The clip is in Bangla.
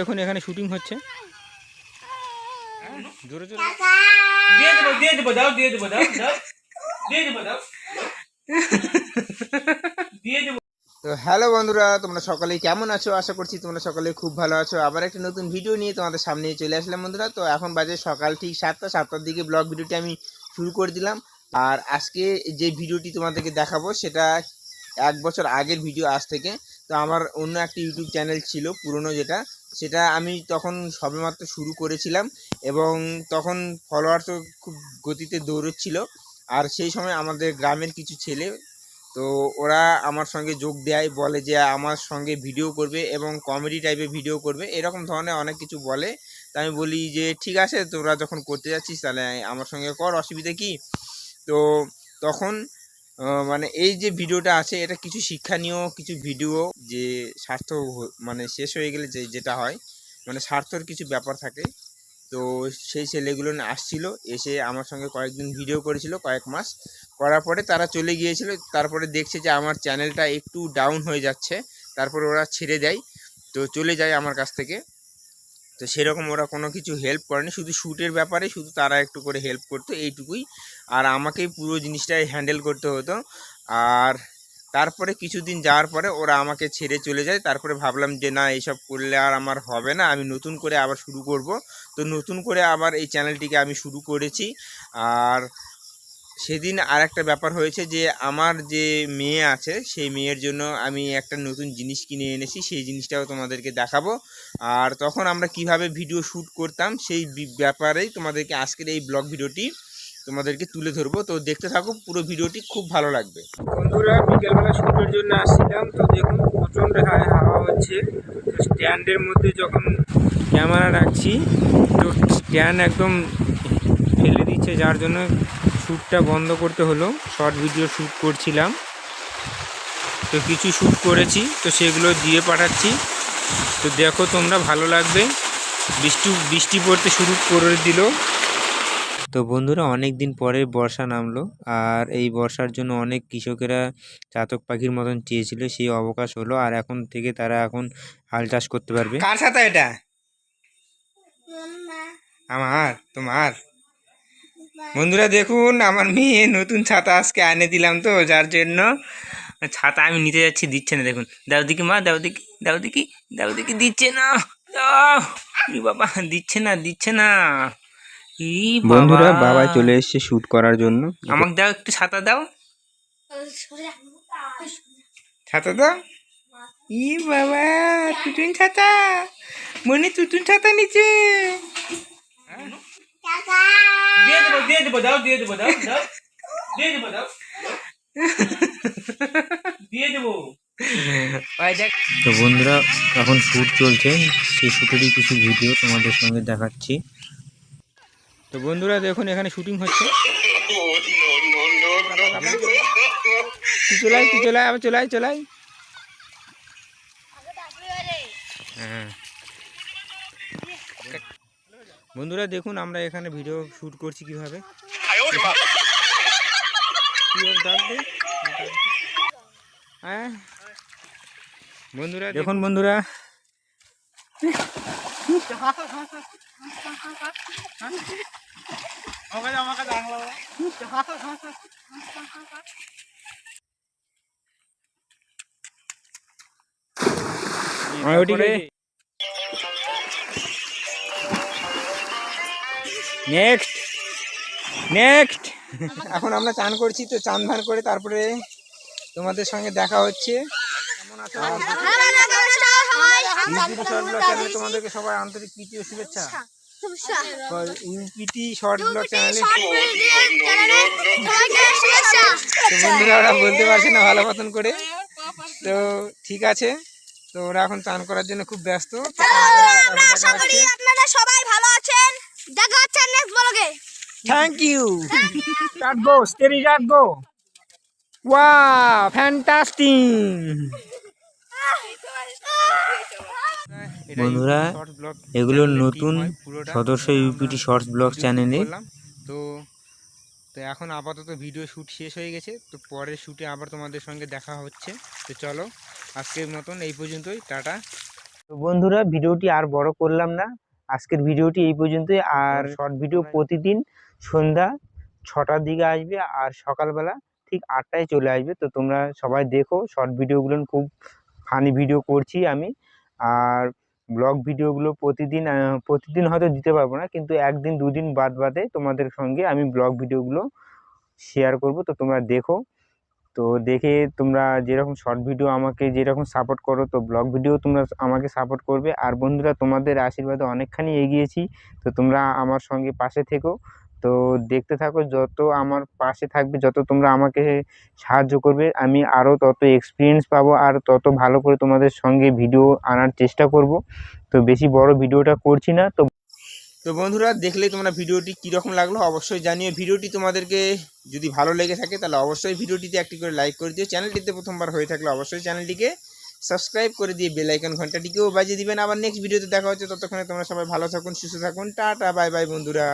এখন এখানে শুটিং হচ্ছে। জোরে জোরে। দিয়ে দেবো দিয়ে দেবো দাও দিয়ে দেবো দাও দাও। দিয়ে দেবো দাও। দিয়ে দেবো। তো হ্যালো বন্ধুরা তোমরা সকলেই কেমন আছো? আশা করছি তোমরা সকলে খুব ভালো আছো। আবার একটা নতুন ভিডিও নিয়ে তোমাদের সামনে চলে আসলাম বন্ধুরা। তো এখন বাজে সকাল ঠিক সাতটা সাতটার দিকে ব্লগ ভিডিওটি আমি শুরু করে দিলাম। আর আজকে যে ভিডিওটি তোমাদেরকে দেখাবো সেটা এক বছর আগের ভিডিও আজ থেকে। তো আমার অন্য একটা ইউটিউব চ্যানেল ছিল পুরনো যেটা। সেটা আমি তখন সবেমাত্র শুরু করেছিলাম এবং তখন ফলোয়ার্সও খুব গতিতে দৌড়চ্ছিল। আর সেই সময় আমাদের গ্রামের কিছু ছেলে, তো ওরা আমার সঙ্গে যোগ দেয়, বলে যে আমার সঙ্গে ভিডিও করবে এবং কমেডি টাইপের ভিডিও করবে, এরকম ধরনের অনেক কিছু বলে। তা আমি বলি যে, ঠিক আছে, তোরা যখন করতে যাচ্ছিস তাহলে আমার সঙ্গে কর, অসুবিধা কি? তো তখন মানে এই যে ভিডিওটা আছে, এটা কিছু শিক্ষণীয় কিছু ভিডিও যে স্বার্থ মানে শেষ হয়ে গেলে যে যেটা হয় মানে স্বার্থর কিছু ব্যাপার থাকে। তো সেই ছেলেগুলো আসছিল, এসে আমার সঙ্গে কয়েকদিন ভিডিও করেছিল কয়েক মাস। করার পরে তারা চলে গিয়েছিল, তারপরে দেখছে যে আমার চ্যানেলটা একটু ডাউন হয়ে যাচ্ছে, তারপরে ওরা ছেড়ে দেয়। তো চলে যায় আমার কাছ থেকে। তো সেরকম ওরা কোনো কিছু হেল্প করেনি। শুধু শ্যুটের ব্যাপারে, শুধু তারা একটু করে হেল্প করতো এইটুকুই। আর আমাকেই পুরো জিনিসটাই হ্যান্ডেল করতে হতো। আর তারপরে কিছুদিন যাওয়ার পরে ওরা আমাকে ছেড়ে চলে যায়। তারপরে ভাবলাম যে, না এইসব করলে আর আমার হবে না। আমি নতুন করে আবার শুরু করব। তো নতুন করে আবার এই চ্যানেলটিকে আমি শুরু করেছি। আর সেদিন আর একটা ব্যাপার হয়েছে যে, আমার যে মেয়ে আছে, সেই মেয়ের জন্য আমি একটা নতুন জিনিস কিনে এনেছি, সেই জিনিসটাও তোমাদেরকে দেখাবো। আর তখন আমরা কীভাবে ভিডিও শ্যুট করতাম, সেই ব্যাপারেই তোমাদেরকে আজকের এই ব্লগ ভিডিওটি তোমাদেরকে তুলে ধরবো। তো দেখতে থাকো, পুরো ভিডিওটি খুব ভালো লাগবে। বন্ধুরা, বিকেলবেলা শ্যুটের জন্য আসছিলাম। তো দেখুন, প্রচণ্ড হাওয়া হাওয়া হচ্ছে। স্ট্যান্ডের মধ্যে যখন ক্যামেরা রাখছি, তো স্ট্যান্ড একদম ফেলে দিচ্ছে, যার জন্য শ্যুটটা বন্ধ করতে হলো। শর্ট ভিডিও শ্যুট করছিলাম। তো কিছু শ্যুট করেছি তো সেগুলো দিয়ে পাঠাচ্ছি। তো দেখো তোমরা ভালো লাগবে। বৃষ্টি বৃষ্টি পড়তে শুরু করে দিল। তো বন্ধুরা অনেক দিন পরে বর্ষা নামলো। আর এই বর্ষার জন্য অনেক কৃষকেরা চাতক পাখির মতন চেয়েছিল সেই অবকাশ হলো। আর এখন থেকে তারা এখন হাল চাষ করতে পারবে। কার সাথে এটা? আমার? তোমার? বন্ধুরা দেখুন আমার মেয়ে নতুন ছাতা আজকে এনে দিলাম তো যার জন্য ছাতা আমি নিতে যাচ্ছি দিচ্ছে না দেখুন। দাও দিকে মা দাও দিকে দাও দিকে দাও দিকে দিচ্ছে না। বাবা দিচ্ছে না দিচ্ছে না। বন্ধুরা বাবা। চলে এসেছে শুট করার জন্য। আমাকে দাও একটু ছাতা দাও। ছাতা দাও? ই বাবা তুতুন ছাতা। মনে তুতুন ছাতা নিচে। দেবো দিয়ে দেবো দাও দিয়ে দেবো দাও দাও। দিয়ে দেবো দাও। দিয়ে দেবো। তো বন্ধুরা এখন শুট চলছে। সেই শুটেরই কিছু ভিডিও তোমাদের সঙ্গে দেখাচ্ছি। তো বন্ধুরা দেখুন এখানে শুটিং হচ্ছে। তুই চলাই তুই চলাই। আবার চলাই চলাই হ্যাঁ। বন্ধুরা দেখুন আমরা এখানে ভিডিও শুট করছি কীভাবে? হ্যাঁ। বন্ধুরা দেখুন। বন্ধুরা। নেক্সট নেক্সট এখন আমরা চান করছি তো চান ধান করে তারপরে তোমাদের সঙ্গে দেখা হচ্ছে। কেমন আছো ইউপিটি শর্ট চ্যানেলে তোমাদেরকে সবাই আন্তরিক প্রীতি ও শুভেচ্ছা। ইউপিটি শর্ট ব্লগ চ্যানেলে তো বন্ধুরা ওরা বলতে পারছে না ভালো মতন করে। তো ঠিক আছে। তো ওরা এখন চান করার জন্য খুব ব্যস্ত। সবাই ভালো আছেন। দেখা হচ্ছে নেক্সট ব্লগে Thank you. Start go, steady start go. Wow, fantastic. বন্ধুরা, এগুলো নতুন সদস্য ইউপিটি শর্টস ব্লগ চ্যানেলে তো তো এখন আপাতত ভিডিও শ্যুট শেষ হয়ে গেছে। তো পরের শ্যুটে আবার তোমাদের সঙ্গে দেখা হচ্ছে। তো চলো আজকের মতন এই পর্যন্তই টাটা। তো বন্ধুরা ভিডিওটি আর বড় করলাম না। আজকের ভিডিওটি এই পর্যন্তই। আর শর্ট ভিডিও প্রতিদিন সন্ধ্যা ছটার দিকে আসবে আর সকালবেলা ঠিক আটটায় চলে আসবে। তো তোমরা সবাই দেখো শর্ট ভিডিওগুলো খুব ফানি ভিডিও করছি আমি। আর ব্লগ ভিডিওগুলো প্রতিদিন প্রতিদিন হয়তো দিতে পারব না কিন্তু একদিন দুদিন বাদ বাদে তোমাদের সঙ্গে আমি ব্লগ ভিডিওগুলো শেয়ার করব। তো তোমরা দেখো তো দেখে তোমরা যেরকম শর্ট ভিডিও আমাকে যেরকম সাপোর্ট করো, তো ব্লগ ভিডিও তোমরা আমাকে সাপোর্ট করবে। আর বন্ধুরা, তোমাদের আশীর্বাদে অনেকখানি এগিয়েছি। তো তোমরা আমার সঙ্গে পাশে থেকো। তো দেখতে থাকো, যত আমার পাশে থাকবে, যত তোমরা আমাকে সাহায্য করবে, আমি আরও তত এক্সপিরিয়েন্স পাবো আর তত ভালো করে তোমাদের সঙ্গে ভিডিও আনার চেষ্টা করব। তো বেশি বড় ভিডিওটা করছি না, তো তো বন্ধুরা, দেখলে তোমরা ভিডিওটি কীরকম লাগল অবশ্যই জানিও। ভিডিওটি তোমাদেরকে যদি ভালো লেগে থাকে, তাহলে অবশ্যই ভিডিওটিতে একটি করে লাইক করে দিও। চ্যানেলটিতে প্রথমবার হয়ে থাকলে অবশ্যই চ্যানেলটিকে সাবস্ক্রাইব করে দিয়ে বেল আইকন ঘন্টাটিকেও বাজিয়ে দিবেন। আবার নেক্সট ভিডিওতে দেখা হচ্ছে, ততক্ষণে তোমরা সবাই ভালো থাকুন, সুস্থ থাকুন। টাটা বাই বাই বন্ধুরা।